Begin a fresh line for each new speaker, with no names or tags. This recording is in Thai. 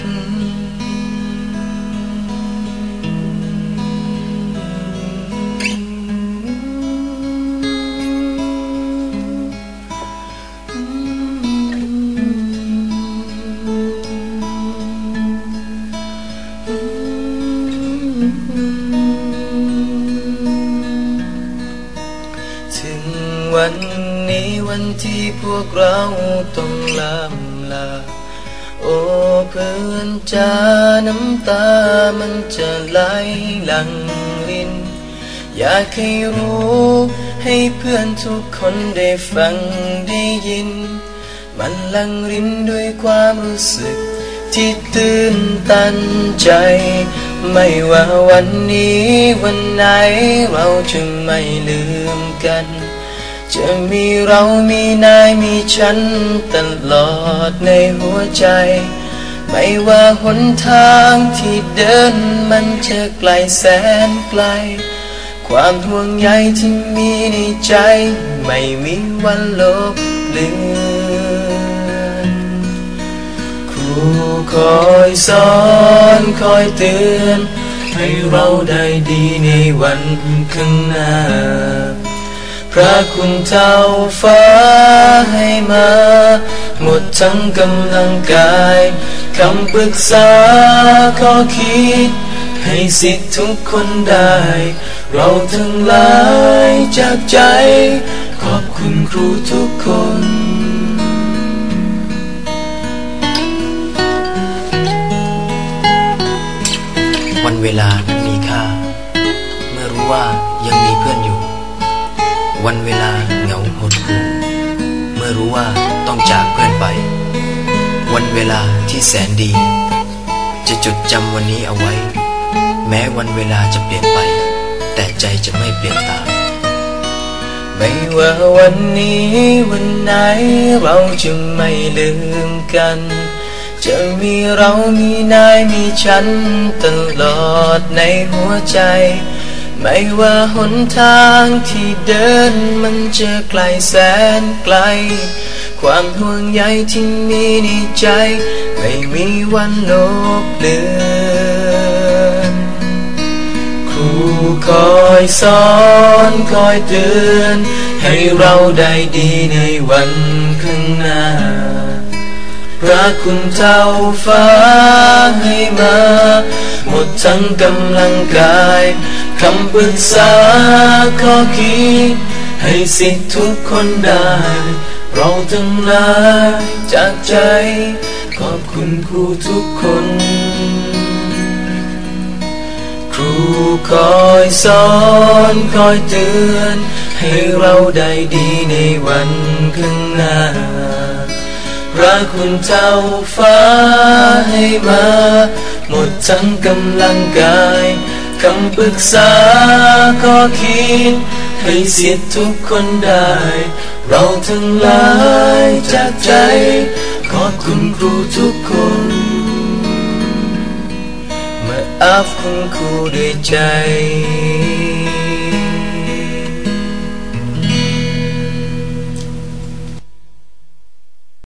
ถึงวันนี้วันที่พวกเราต้องลำลา โอ้เพื่อนจ้าน้ำตามันจะไหลหลังริน อยากให้รู้ ให้เพื่อนทุกคนได้ฟังได้ยิน มันลังรินด้วยความรู้สึก ที่ตื่นตันใจ ไม่ว่าวันนี้วันไหนเราจะไม่ลืมกัน จะมีเรามีนายมีฉันตลอดในหัวใจ ไม่ว่าหนทางที่เดินมันจะไกลแสนไกล ความห่วงใยที่มีในใจ ไม่มีวันลบเลือนครูคอยสอนคอยเตือน ให้เราได้ดีในวันข้างหน้า ระคุณเท่าฟ้าให้มา หมดทั้งกำลังกายคำปรึกษาข้อคิด ให้สิทธิ์ทุกคนได้ เราทั้งหลายจากใจ ขอบคุณครูทุกคน
วันเวลานั้นมีค่า เมื่อรู้ว่ายังมีเพื่อนอยู่ วันเวลาเหงาหดหู่เมื่อรู้ว่าต้องจากเพื่อนไป วันเวลาที่แสนดี จะจดจำวันนี้เอาไว้ แม้วันเวลาจะเปลี่ยนไป แต่ใจจะไม่เปลี่ยนตาม
ไม่ว่าวันนี้วันไหนเราจะไม่ลืมกัน จะมีเรามีนายมีฉันตลอดในหัวใจ ไม่ว่าหนทางที่เดินมันจะไกลแสนไกล ความห่วงใยที่มีในใจ ไม่มีวันลบเลือนครูคอยสอนคอยเตือน ให้เราได้ดีในวันข้างหน้า พระคุณเจ้าฟ้าให้มา หมดทั้งกำลังกาย คำปรึกษาข้อคิดให้สิทธิ์ทุกคนได้ เราทั้งหลายจากใจ ขอบคุณครูทุกคน ครูคอยสอนคอยเตือน ให้เราได้ดีในวันข้างหน้าพระคุณเจ้าฟ้าให้มา หมดทั้งกำลังกาย คำปรึกษาข้อคิด ให้สิทธิ์ทุกคนได้ เราทั้งหลายจากใจ ขอบคุณครูทุกคนเมื่ออัพคุณครูด้วยใจ